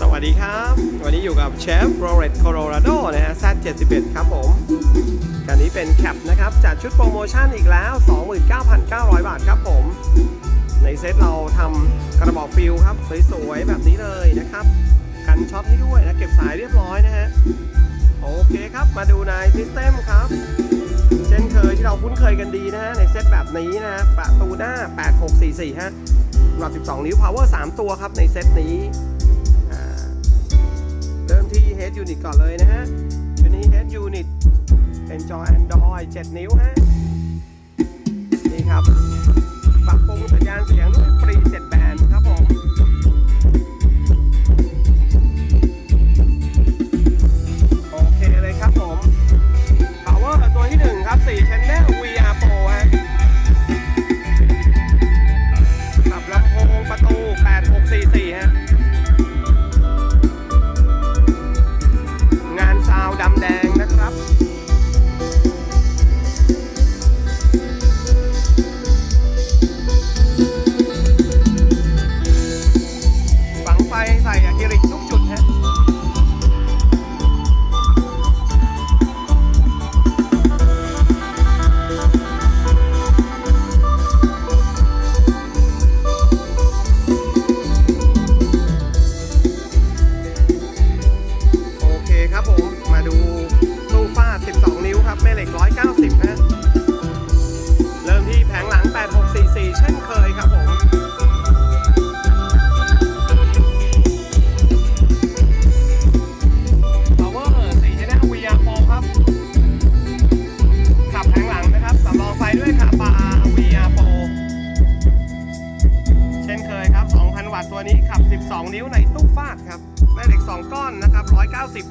สวัสดีครับ วันนี้อยู่กับเชฟโรเลตโคโลราโดนะฮะ Z71 ครับผมคันนี้เป็นแคปนะครับ จัดชุดโปรโมชั่นอีกแล้ว 29,900 บาทครับผม ในเซตเราทำกระบอกฟิลครับ สวยๆ แบบนี้เลยนะครับ กันช็อตให้ด้วยนะ เก็บสายเรียบร้อยนะฮะ โอเคครับ มาดูในซิสเต็มครับ เช่นเคยที่เราคุ้นเคยกันดีนะฮะ ในเซตแบบนี้นะ ประตูหน้า 8644 ฮะสำหรับ 12 นิ้ว power 3ตัวครับในเซตนี้ Head Unit ก่อนเลยนะฮะ ตัวนี้ Head Unit เป็นจอ Android 7 นิ้วฮะ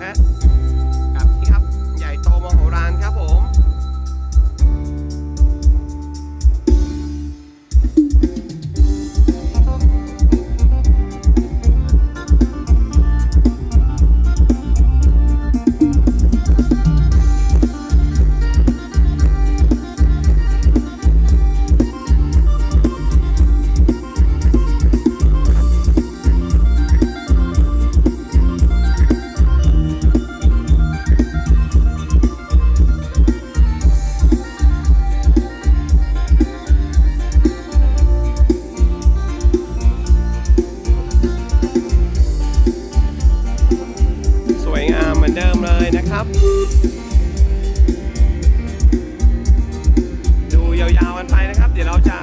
นะ ดูยาวๆกันไปนะครับ เดี๋ยวเราจะ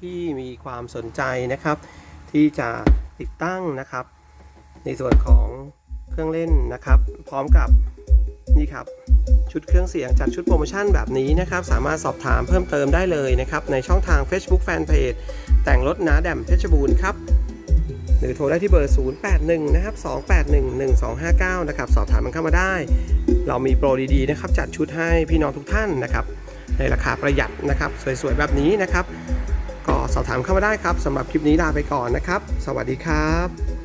ที่มีความสนใจนะครับ ที่จะติดตั้งนะครับ ในส่วนของเครื่องเล่นนะครับ พร้อมกับนี่ครับชุดเครื่องเสียงจัดชุดโปรโมชั่นแบบนี้นะครับ สามารถสอบถามเพิ่มเติมได้เลยนะครับ ในช่องทาง Facebook Fanpage แต่งรถนาแดมเพชรบูรณ์ครับ หรือโทรได้ที่เบอร์ 081 นะครับ 281 1259 นะครับ สอบถามมันเข้ามาได้ เรามีโปรดีๆนะครับ จัดชุดให้พี่น้องทุกท่านนะครับ ในราคาประหยัดนะครับ สวยๆ แบบนี้นะครับ สอบถามเข้ามาได้ครับสำหรับคลิปนี้ลาไปก่อนนะครับ สวัสดีครับ